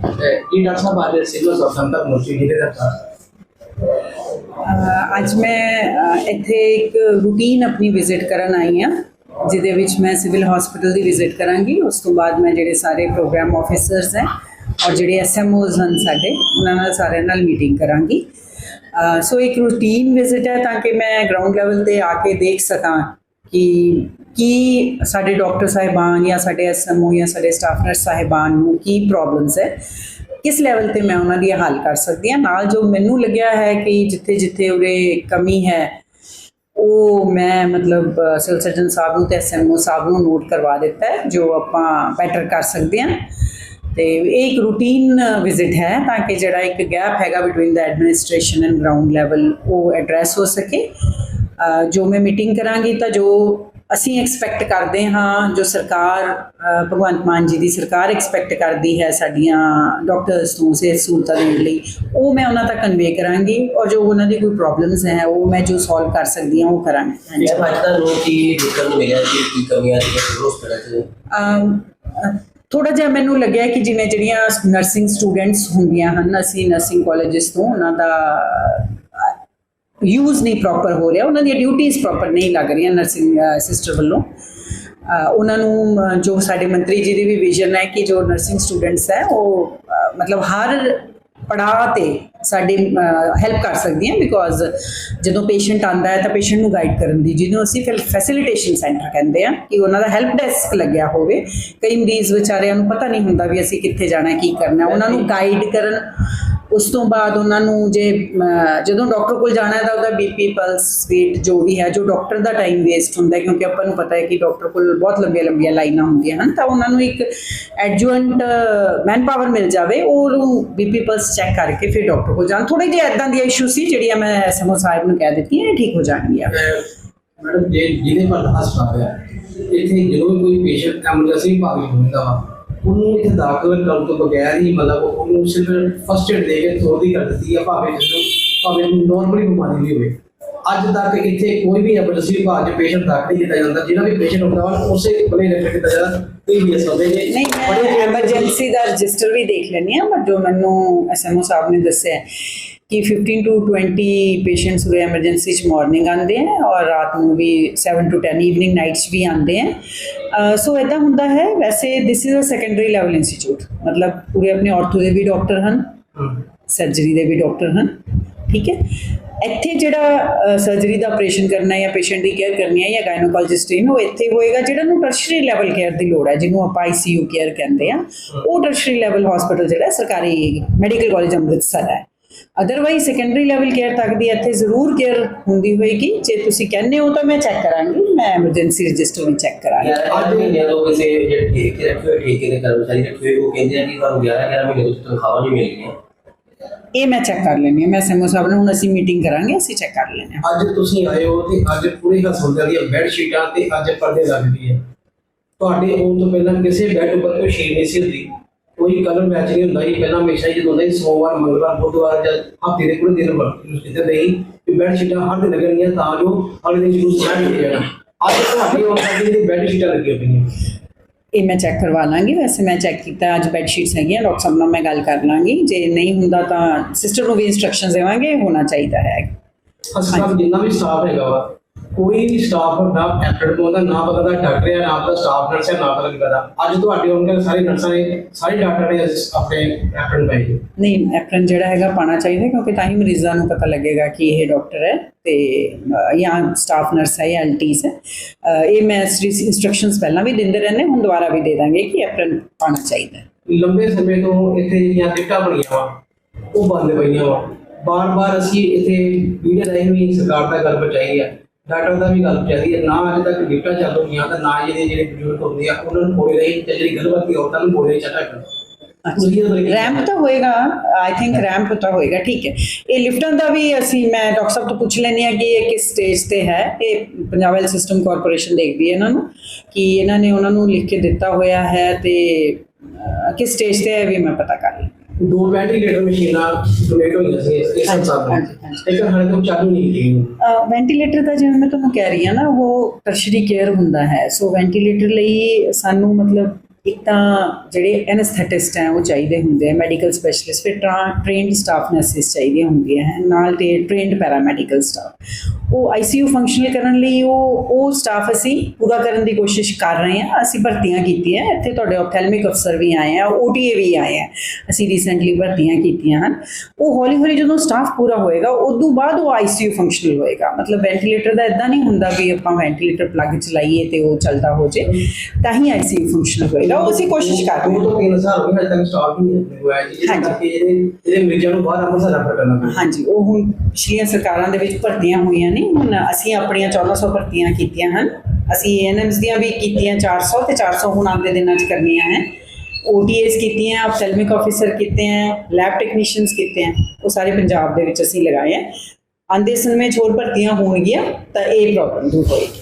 ਇਹ ਡਾਕਟਰ ਸਾਹਿਬ ਅੱਜ ਸਿਵਲ ਹਸਪਤਾਲ ਤੱਕ ਪਹੁੰਚੇ ਜਿਹਦੇ ਦਾ ਅੱਜ ਮੈਂ ਇੱਥੇ ਇੱਕ ਰੂਟੀਨ ਆਪਣੀ ਵਿਜ਼ਿਟ ਕਰਨ ਆਈ ਹਾਂ ਜਿਹਦੇ ਵਿੱਚ ਮੈਂ ਸਿਵਲ ਹਸਪੀਟਲ ਦੀ ਵਿਜ਼ਿਟ ਕਰਾਂਗੀ ਉਸ ਤੋਂ ਬਾਅਦ ਮੈਂ ਜਿਹੜੇ ਸਾਰੇ ਪ੍ਰੋਗਰਾਮ ਆਫੀਸਰਸ ਹੈ ਔਰ ਜਿਹੜੇ ਐਸਐਮਓਜ਼ ਹਨ ਸਾਡੇ ਉਹਨਾਂ ਨਾਲ ਸਾਰਿਆਂ ਨਾਲ ਮੀਟਿੰਗ ਕਰਾਂਗੀ ਸੋ ਇੱਕ ਰੂਟੀਨ ਵਿਜ਼ਿਟ ਹੈ ਤਾਂ ਕਿ ਮੈਂ ਗਰਾਊਂਡ ਲੈਵਲ ਤੇ ਆ ਕੇ ਦੇਖ ਸਕਾਂ ਕਿ ਕੀ ਸਾਡੇ ਡਾਕਟਰ ਸਾਹਿਬਾਨ ਜਾਂ ਸਾਡੇ ਐਸਐਮਓ ਜਾਂ ਸਾਡੇ ਸਟਾਫ ਨਰਸ ਸਾਹਿਬਾਨ ਨੂੰ ਕੀ ਪ੍ਰੋਬਲਮਸ ਹੈ, ਕਿਸ ਲੈਵਲ ਤੇ ਮੈਂ ਉਹਨਾਂ ਦੀ ਹੱਲ ਕਰ ਸਕਦੀ ਹਾਂ? ਨਾਲ ਜੋ ਮੈਨੂੰ ਲੱਗਿਆ ਹੈ ਕਿ ਜਿੱਥੇ ਜਿੱਥੇ ਉਹਦੇ ਕਮੀ ਹੈ, ਉਹ ਮੈਂ ਮਤਲਬ ਸਿਵਲ ਸਰਜਨ ਸਾਹਿਬ ਨੂੰ ਤੇ ਐਸਐਮਓ ਸਾਹਿਬ ਨੂੰ ਨੋਟ ਕਰਵਾ ਦਿੱਤਾ ਹੈ, ਜੋ ਆਪਾਂ ਬੈਟਰ ਕਰ ਸਕਦੇ ਹਾਂ। ਤੇ ਇਹ ਇੱਕ ਰੂਟੀਨ ਵਿਜ਼ਿਟ ਹੈ, ਤਾਂ ਕਿ ਜਿਹੜਾ ਇੱਕ ਗੈਪ ਹੈਗਾ between the administration and ground level ਉਹ ਐਡਰੈਸ ਹੋ ਸਕੇ। ਜੋ ਮੈਂ ਮੀਟਿੰਗ ਕਰਾਂਗੀ ਤਾਂ ਜੋ ਅਸੀਂ ਐਕਸਪੈਕਟ ਕਰਦੇ ਹਾਂ ਜੋ ਸਰਕਾਰ ਭਗਵੰਤ ਮਾਨ ਜੀ ਦੀ ਸਰਕਾਰ ਐਕਸਪੈਕਟ ਕਰਦੀ ਹੈ ਸਾਡੀਆਂ ਡਾਕਟਰਸ ਤੋਂ ਸਿਹਤ ਸਹੂਲਤਾਂ ਦੇਣ ਲਈ ਉਹ ਮੈਂ ਉਹਨਾਂ ਤੱਕ ਕਨਵੇ ਕਰਾਂਗੀ ਔਰ ਜੋ ਉਹਨਾਂ ਦੀ ਕੋਈ ਪ੍ਰੋਬਲਮਸ ਹੈ ਉਹ ਮੈਂ ਜੋ ਸੋਲਵ ਕਰ ਸਕਦੀ ਹਾਂ ਉਹ ਕਰਾਂਗੀ। ਅੱਜ ਦਾ ਨੂੰ ਕੀ ਨੂੰ ਮਿਲਿਆ ਕਿ ਕੀ ਕਮੀਆਂ ਸੀ ਹਸਪਤਾਲ 'ਚ ਅਮ, ਥੋੜਾ ਜਿਹਾ ਮੈਨੂੰ ਲੱਗਿਆ ਕਿ ਜਿਵੇਂ ਜਿਹੜੀਆਂ ਨਰਸਿੰਗ ਸਟੂਡੈਂਟਸ ਹੁੰਦੀਆਂ ਹਨ ਅਸੀਂ ਨਰਸਿੰਗ ਕਾਲਜਸ ਤੋਂ ਉਹਨਾਂ ਦਾ ਯੂਜ਼ ਨਹੀਂ ਪ੍ਰੋਪਰ ਹੋ ਰਿਹਾ ਉਹਨਾਂ ਦੀਆਂ ਡਿਊਟੀਆਂ ਪ੍ਰੋਪਰ ਨਹੀਂ ਲੱਗ ਰਹੀਆਂ ਨਰਸਿੰਗ ਸਿਸਟਰ ਵੱਲੋਂ ਉਹਨਾਂ ਨੂੰ ਜੋ ਸਾਡੇ ਮੰਤਰੀ ਜੀ ਦੀ ਵੀ ਵਿਜ਼ਨ ਹੈ ਕਿ ਜੋ ਨਰਸਿੰਗ ਸਟੂਡੈਂਟਸ ਹੈ ਉਹ ਮਤਲਬ ਹਰ ਪੜਾਅ ਤੇ ਸਾਡੀ ਹੈਲਪ ਕਰ ਸਕਦੀਆਂ ਬਿਕੋਜ਼ ਜਦੋਂ ਪੇਸ਼ੈਂਟ ਆਂਦਾ ਹੈ ਤਾਂ ਪੇਸ਼ੈਂਟ ਨੂੰ ਗਾਈਡ ਕਰਨ ਦੀ ਜਿਹਨੂੰ ਅਸੀਂ ਫਿਰ ਫੈਸਿਲਿਟੇਸ਼ਨ ਸੈਂਟਰ ਕਹਿੰਦੇ ਆ ਕਿ ਉਹਨਾਂ ਦਾ ਹੈਲਪ ਡੈਸਕ ਲੱਗਿਆ ਹੋਵੇ ਕਈ ਮਰੀਜ਼ ਵਿਚਾਰਿਆਂ ਨੂੰ ਪਤਾ ਨਹੀਂ ਹੁੰਦਾ ਵੀ ਅਸੀਂ ਕਿੱਥੇ ਜਾਣਾ ਹੈ ਕੀ ਕਰਨਾ ਹੈ। ਉਹਨਾਂ ਨੂੰ ਗਾਈਡ ਕਰਨ ਉਸ ਤੋਂ ਬਾਅਦ ਉਹਨਾਂ ਨੂੰ ਜੇ ਅਮ, ਜਦੋਂ ਡਾਕਟਰ ਕੋਲ ਜਾਣਾ ਹੈ ਤਾਂ ਉਹਦਾ ਬੀਪੀ ਪਲਸ weight ਜੋ ਵੀ ਹੈ ਜੋ ਡਾਕਟਰ ਦਾ ਟਾਈਮ ਵੇਸਟ ਹੁੰਦਾ ਹੈ ਕਿਉਂਕਿ ਆਪਾਂ ਨੂੰ ਪਤਾ ਹੈ ਕਿ ਡਾਕਟਰ ਕੋਲ ਬਹੁਤ ਲੰਬੀਆਂ ਲੰਬੀਆਂ ਲਾਈਨਾਂ ਹੁੰਦੀਆਂ ਹਨ ਤਾਂ ਉਹਨਾਂ ਨੂੰ ਇੱਕ ਐਡਜੂਐਂਟ ਮੈਨ ਪਾਵਰ ਮਿਲ ਜਾਵੇ ਉਹ ਉਹਨੂੰ ਬੀਪੀ ਪਲਸ ਚੈੱਕ ਕਰਕੇ ਫਿਰ ਡਾਕਟਰ ਕੋਲ ਜਾਣ। ਥੋੜੇ ਜਿਹੇ ਇਦਾਂ ਦੀਆਂ ਇਸ਼ੂ ਸੀ ਜਿਹੜੀਆਂ ਮੈਂ ਐਸਐਮਓ ਸਾਹਿਬ ਨੂੰ ਕਹਿ ਦਿੱਤੀਆਂ ਇਹ ਠੀਕ ਹੋ ਜਾਣਗੀਆਂ। ਮੈਡਮ ਜੇ ਜਿਹਦੇ ਪਰ ਹਸਪਤਾਲ ਹੈ ਇੱਥੇ ਜਦੋਂ ਵੀ ਕੋਈ ਪੇਸ਼ੈਂਟ ਐਮਰਜੈਂਸੀ ਭਾਗੀ ਹੁੰਦਾ ਵਾ ਉਹਨੂੰ ਇੱਥੇ ਦਾਖਲ ਕਰਨ ਤੋਂ ਬਗੈਰ ਹੀ ਮਤਲਬ ਉਹਨੂੰ ਸਿਰਫ ਫਸਟ ਏਡ ਦੇ ਕੇ ਥੋੜੀ ਕਰ ਦਿੱਤੀ ਹੈ ਭਾਵੇਂ ਜਿਸਨੂੰ ਭਾਵੇਂ ਨਾਰਮਲੀ ਬਿਮਾਰੀ ਵੀ ਹੋਵੇ। ਅੱਜ ਤੱਕ ਇੱਥੇ ਕੋਈ ਵੀ ਐਮਰਜੈਂਸੀ ਵਿਭਾਗ 'ਚ ਪੇਸ਼ੈਂਟ ਦਾਖਲ ਕੀਤਾ ਜਾਂਦਾ। ਜਿਹੜਾ ਵੀ ਪੇਸ਼ੈਂਟ ਹੁੰਦਾ ਵਾ ਉਸੇ ਵੇਲੇ ਰੈਫਰ ਕੀਤਾ ਜਾਂਦਾ ਕੋਈ ਵੀ ਅਸਲ ਦੇ ਨਹੀਂ ਮੈਂ ਐਮਰਜੈਂਸੀ ਦਾ ਰਜਿਸਟਰ ਵੀ ਦੇਖ ਲੈਂਦੀ ਹਾਂ ਪਰ ਜੋ ਮੈਨੂੰ ਐਸਐਮਓ ਸਾਹਿਬ ਨੇ ਦੱਸਿਆ ਕਿ 15 ਟੂ 20 ਪੇਸ਼ੈਂਟਸ ਉਰੇ ਐਮਰਜੈਂਸੀ ਚ ਮਾਰਨਿੰਗ ਆਉਂਦੇ ਹੈ ਔਰ ਰਾਤ ਨੂੰ ਵੀ 7 ਟੂ 10 ਈਵਨਿੰਗ ਨਾਈਟਸ ਵੀ ਆਉਂਦੇ ਹੈ ਸੋ ਇਦਾਂ ਹੁੰਦਾ ਹੈ, ਵੈਸੇ this is a secondary level institute ਮਤਲਬ ਪੂਰੇ ਆਪਣੇ ਆਰਥੋ ਦੇ ਵੀ ਡਾਕਟਰ ਹਨ ਸਰਜਰੀ ਦੇ ਵੀ ਡਾਕਟਰ ਹਨ, ਠੀਕ ਹੈ। ਇੱਥੇ ਜਿਹੜਾ ਸਰਜਰੀ ਦਾ ਆਪਰੇਸ਼ਨ ਕਰਨਾ ਹੈ ਜਾਂ ਪੇਸ਼ੈਂਟ ਦੀ ਕੇਅਰ ਕਰਨੀ ਹੈ ਜਾਂ ਗਾਇਨੋਕੋਲੋਜਿਸਟ ਨੇ ਉਹ ਇੱਥੇ ਹੋਏਗਾ ਜਿਹੜਾ ਨੂੰ ਟਰਸ਼ਰੀ ਲੈਵਲ ਕੇਅਰ ਦੀ ਲੋੜ ਹੈ, ਜਿਹਨੂੰ ਆਪਾਂ ਆਈਸੀਯੂ ਕੇਅਰ ਕਹਿੰਦੇ ਆ। ਉਹ ਟਰਸ਼ਰੀ ਲੈਵਲ ਹਸਪੀਟਲ ਜਿਹੜਾ ਸਰਕਾਰੀ ਮੈਡੀਕਲ ਕਾਲਜ ਅੰਮ੍ਰਿਤਸਰ ਹੈ। ਅਦਰਵਾਈਜ਼ ਸੈਕੰਡਰੀ ਲੈਵਲ ਕੇਅਰ ਤੱਕ ਦੀ ਇੱਥੇ ਜ਼ਰੂਰ ਕੇਅਰ ਹੁੰਦੀ ਹੋਏਗੀ। ਜੇ ਤੁਸੀਂ ਕਹਿੰਦੇ ਹੋ ਤਾਂ ਮੈਂ ਚੈੱਕ ਕਰਾਂਗੀ ਮੈਂ ਐਮਰਜੈਂਸੀ ਰਜਿਸਟਰ ਵੀ ਚੈੱਕ ਕਰਾਂਗੀ। ਅੱਜ ਮਹੀਨੇ ਤੋਂ ਕਿਸੇ ਜਿਹੜੇ ਠੇਕੇ ਰੱਖੇ ਠੇਕੇ ਦੇ ਕਰਮਚਾਰੀ ਰੱਖੇ ਹੋਏ ਉਹ ਕਹਿੰਦੇ ਆ ਕਿ ਤੁਹਾਨੂੰ 11 11 ਮਹੀਨੇ ਤੋਂ ਤਨਖਾਹਾਂ ਨਹੀਂ ਮਿਲਣੀਆਂ। ਇਹ ਮੈਂ ਚੈੱਕ ਕਰ ਲੈਣੀ ਹੈ। ਮੈਂ ਐਸਐਮਓ ਸਾਹਿਬ ਨਾਲ ਹੁਣ ਅਸੀਂ ਮੀਟਿੰਗ ਕਰਾਂਗੇ ਅਸੀਂ ਚੈੱਕ ਕਰ ਲੈਣੇ ਹਾਂ। ਅੱਜ ਤੁਸੀਂ ਆਏ ਹੋ ਤੇ ਅੱਜ ਪੂਰੇ ਹਸਪਤਾਲ ਦੀਆਂ ਬੈੱਡ ਸ਼ੀਟਾਂ ਤੇ ਅੱਜ ਪਰਦੇ ਲੱਗਦੀ ਹੈ ਤੁਹਾਡੇ ਆਉਣ ਤੋਂ ਪਹਿਲਾਂ ਕਿਸੇ ਬੈੱਡ ਉੱਪਰ ਕੋਈ ਸ਼ੀਟ ਨਹੀਂ ਸੀ ਹੁੰਦੀ। ਕੋਈ ਕਲਰ ਮੈਚ ਨਹੀਂ ਹੁੰਦਾ ਸੀ ਪਹਿਲਾਂ ਹਮੇਸ਼ਾ ਹੀ ਜਦੋਂ ਹੁੰਦਾ ਸੀ ਸੋਮਵਾਰ ਮੰਗਲਵਾਰ ਬੁੱਧਵਾਰ ਜਾਂ ਹਫ਼ਤੇ ਦੇ ਪੂਰੇ ਦਿਨ ਵਰਤ ਕੀਤੇ ਨਹੀਂ ਕਿ ਬੈੱਡ ਸ਼ੀਟਾਂ ਹਰ ਦਿਨ ਲੱਗਣਗੀਆਂ ਤਾਂ ਜੋ ਅਗਲੇ ਦਿਨ ਯੂਜ਼ ਨਾ ਕੀਤੇ ਜਾਣ ਅੱਜ ਤੁਹਾਡੀ ਤੱਕ ਜਿਹੜੀ ਬੈੱਡ ਸ਼ੀਟਾਂ ਲੱਗੀਆਂ ਪਈਆਂ ਇਹ ਮੈਂ ਚੈੱਕ ਕਰਵਾ ਲਾਂਗੀ ਵੈਸੇ ਮੈਂ ਚੈੱਕ ਕੀਤਾ ਅੱਜ ਬੈੱਡ ਸ਼ੀਟਸ ਹੈਗੀਆਂ ਡਾਕਟਰ ਸਾਹਿਬ ਨਾਲ ਮੈਂ ਗੱਲ ਕਰ ਲਾਂਗੀ। ਜੇ ਨਹੀਂ ਹੁੰਦਾ ਤਾਂ ਸਿਸਟਰ ਨੂੰ ਵੀ ਇਨਸਟਰਕਸ਼ਨਸ ਦੇਵਾਂਗੇ ਹੋਣਾ ਚਾਹੀਦਾ ਹੈ। ਹਸਪਤਾਲ ਜਿੰਨਾ ਵੀ ਸਟਾਫ ਹੈਗਾ ਵਾ ਕੋਈ ਵੀ ਸਟਾਫ ਨਾ ਐਪਰਡ ਤੋਂ ਦਾ ਨਾ ਪਤਾ ਦਾ ਡਾਕਟਰ ਹੈ ਨਾ ਪਤਾ ਸਟਾਫ ਨਰਸ ਹੈ ਨਾ ਪਤਾ ਕਿਹਦਾ ਦਾ ਅੱਜ ਤੁਹਾਡੇ ਕੇ ਸਾਰੇ ਨਰਸਾਂ ਨੇ ਸਾਰੇ ਡਾਕਟਰ ਨੇ ਆਪਣੇ ਐਪਰਡ ਪਾਈ। ਨਹੀਂ ਐਪਰਨ ਜਿਹੜਾ ਹੈਗਾ ਪਾਣਾ ਚਾਹੀਦਾ ਕਿਉਂਕਿ ਤਾਂ ਹੀ ਮਰੀਜ਼ਾਂ ਨੂੰ ਪਤਾ ਲੱਗੇਗਾ ਕਿ ਇਹ ਡਾਕਟਰ ਹੈ ਤੇ ਜਾਂ ਸਟਾਫ ਨਰਸ ਹੈ ਜਾਂ ਐਲਟੀਸ ਹੈ ਇਹ ਮੈਂ ਇਨਸਟਰਕਸ਼ਨਸ ਪਹਿਲਾਂ ਵੀ ਦਿੰਦੇ ਰਹਿੰਦੇ ਹੁਣ ਦੁਬਾਰਾ ਵੀ ਦੇ ਦਾਂਗੇ ਕਿ ਐਪਰਨ ਪਾਣਾ ਚਾਹੀਦਾ। ਲੰਬੇ ਸਮੇਂ ਤੋਂ ਇੱਥੇ ਜਿਹੜੀਆਂ ਟਿਕਟਾਂ ਬਣੀਆਂ ਵਾ ਉਹ ਬੰਦ ਪਈਆਂ ਵਾ ਬਾਰ-ਬਾਰ ਅਸੀਂ ਇੱਥੇ ਵੀਡੀਓ ਰਾਹੀਂ ਵੀ ਸਰਕਾਰ ਦਾ ਗੱਲ ਪਹੁੰਚਾਈ ਹੈ ਡਾਕਟਰ ਦਾ ਵੀ ਗੱਲ ਪਹੁੰਚਾਈ ਹੈ ਨਾ ਅਜੇ ਤੱਕ ਟਿਕਟਾਂ ਚੱਲ ਰਹੀਆਂ ਤਾਂ ਨਾ ਜਿਹੜੇ ਜਿਹੜੇ ਬਜ਼ੁਰਗ ਹੁੰਦੇ ਆ ਉਹਨਾਂ ਨੂੰ ਕੋਲੇ ਰਹੀ ਤੇ ਜਿਹੜੀ ਗਰਭਵਤੀ ਔਰਤਾਂ ਨੂੰ ਕੋਲੇ ਚੱਟਾ ਕਰ ਰੈਂਪ ਤਾਂ ਹੋਏਗਾ ਆਈ ਥਿੰਕ ਰੈਂਪ ਤਾਂ ਹੋਏਗਾ ਠੀਕ ਹੈ। ਇਹ ਲਿਫਟਾਂ ਦਾ ਵੀ ਅਸੀਂ ਮੈਂ ਡਾਕਟਰ ਸਾਹਿਬ ਤੋਂ ਪੁੱਛ ਲੈਣੀ ਆ ਕਿ ਇਹ ਕਿਸ ਸਟੇਜ ਤੇ ਹੈ? ਇਹ ਪੰਜਾਬ ਹੈਲਥ ਸਿਸਟਮ ਕਾਰਪੋਰੇਸ਼ਨ ਦੇਖਦੀ ਹੈ ਇਹਨਾਂ ਨੂੰ ਕਿ ਇਹਨਾਂ ਨੇ ਉਹਨਾਂ ਨੂੰ ਲਿਖ ਕੇ ਦਿੱਤਾ ਹੋਇਆ ਹੈ ਤੇ ਕਿਸ ਸਟੇਜ ਤੇ ਹੈ ਵੀ ਮੈਂ ਪਤਾ ਕਰ ਲਈ ਦੋ ਵੈਂਟੀਲੇਟਰ ਮਸ਼ੀਨਾਂ ਡੋਨੇਟ ਹੋਈਆਂ ਸੀ ਇਸ ਸੰਸਾਰ ਹਾਂਜੀ। ਇੱਕ ਹਾਲੇ ਤੱਕ ਚਾਲੂ ਨਹੀਂ ਕੀਤੀ ਵੈਂਟੀਲੇਟਰ ਦਾ ਜਿਵੇਂ ਮੈਂ ਤੁਹਾਨੂੰ ਕਹਿ ਰਹੀ ਹਾਂ ਨਾ ਉਹ ਟਰਸ਼ਰੀ ਕੇਅਰ ਹੁੰਦਾ ਹੈ। ਸੋ ਵੈਂਟੀਲੇਟਰ ਲਈ ਸਾਨੂੰ ਮਤਲਬ ਇੱਕ ਤਾਂ ਜਿਹੜੇ ਐਨਸਥੈਟਿਸਟ ਹੈ, ਉਹ ਚਾਹੀਦੇ ਹੁੰਦੇ ਆ ਮੈਡੀਕਲ ਸਪੈਸ਼ਲਿਸਟ ਫਿਰ ਟ੍ਰੇਨਡ ਸਟਾਫ ਨਰਸਿਸ ਚਾਹੀਦੀਆਂ ਹੁੰਦੀਆਂ ਹਨ ਨਾਲ ਤੇ ਟ੍ਰੇਨਡ ਪੈਰਾਮੈਡੀਕਲ ਸਟਾਫ ਉਹ ਆਈਸੀਯੂ ਫੰਕਸ਼ਨਲ ਕਰਨ ਲਈ ਉਹ ਉਹ ਸਟਾਫ ਅਸੀਂ ਪੂਰਾ ਕਰਨ ਦੀ ਕੋਸ਼ਿਸ਼ ਕਰ ਰਹੇ ਹਾਂ। ਅਸੀਂ ਭਰਤੀਆਂ ਕੀਤੀਆਂ, ਇੱਥੇ ਤੁਹਾਡੇ ophthalmic ਅਫਸਰ ਵੀ ਆਏ ਆ ਓਟੀਏ ਵੀ ਆਏ ਆ। ਅਸੀਂ ਰੀਸੈਂਟਲੀ ਭਰਤੀਆਂ ਕੀਤੀਆਂ ਹਨ। ਉਹ ਹੌਲੀ ਹੌਲੀ ਜਦੋਂ ਸਟਾਫ ਪੂਰਾ ਹੋਏਗਾ, ਉਦੋਂ ਬਾਅਦ ਉਹ ਆਈਸੀਯੂ ਫੰਕਸ਼ਨਲ ਹੋਏਗਾ। ਮਤਲਬ ਵੈਂਟੀਲੇਟਰ ਦਾ ਇਦਾਂ ਨਹੀਂ ਹੁੰਦਾ ਵੀ ਆਪਾਂ ਵੈਂਟੀਲੇਟਰ ਪਲੱਗ ਚਲਾਈਏ ਤੇ ਉਹ ਚੱਲਦਾ ਹੋ ਜੇ। ਤਾਂ ਹੀ ਆਈਸੀਯੂ ਫੰਕਸ਼ਨਲ ਹੋਏਗਾ ਉਹ ਅਸੀਂ ਕੋਸ਼ਿਸ਼ ਕਰ ਰਹੇ ਹਾਂ। ਤੋਂ ਤਿੰਨ ਸਾਲ ਹੋ ਗਏ ਤੱਕ ਸਟਾਕ ਹੀ ਨਹੀਂ ਆਇਆ ਜੀ ਹਾਂਜੀ। ਕਰਕੇ ਇਹਦੇ ਇਹਦੇ ਮਰੀਜ਼ਾਂ ਨੂੰ ਬਾਹਰ ਅੰਮ੍ਰਿਤਸਰ ਰੈਫਰ ਕਰਨਾ ਪੈਂਦਾ ਹਾਂਜੀ ਉਹ ਹੁਣ ਪਿਛਲੀਆਂ ਸਰਕਾਰਾਂ ਦੇ ਵਿੱਚ ਭਰਤੀਆਂ ਹੋਈਆਂ ਨੇ ਹੁਣ ਅਸੀਂ ਆਪਣੀਆਂ 1400 ਭਰਤੀਆਂ ਕੀਤੀਆਂ ਹਨ। ਅਸੀਂ ਐਨਐਮਸ ਦੀਆਂ ਵੀ ਕੀਤੀਆਂ 400 ਤੇ 400 ਹੁਣ ਆਉਂਦੇ ਦਿਨਾਂ 'ਚ ਕਰਨੀਆਂ ਹੈ। OTAs ਕੀਤੀਆਂ ਅਪਥੈਲਮਿਕ ਆਫੀਸਰ ਕੀਤੇ ਹੈ ਲੈਬ ਟੈਕਨੀਸ਼ੀਅਨਸ ਕੀਤੇ ਹੈ ਉਹ ਸਾਰੇ ਪੰਜਾਬ ਦੇ ਵਿੱਚ ਅਸੀਂ ਲਗਾਏ ਹੈ। ਆਂਦੇ ਸਮੇਂ ਹੋਰ ਭਰਤੀਆਂ ਹੋਣਗੀਆਂ ਤਾਂ ਇਹ ਪ੍ਰੋਬਲਮ ਦੂਰ ਹੋਏਗੀ।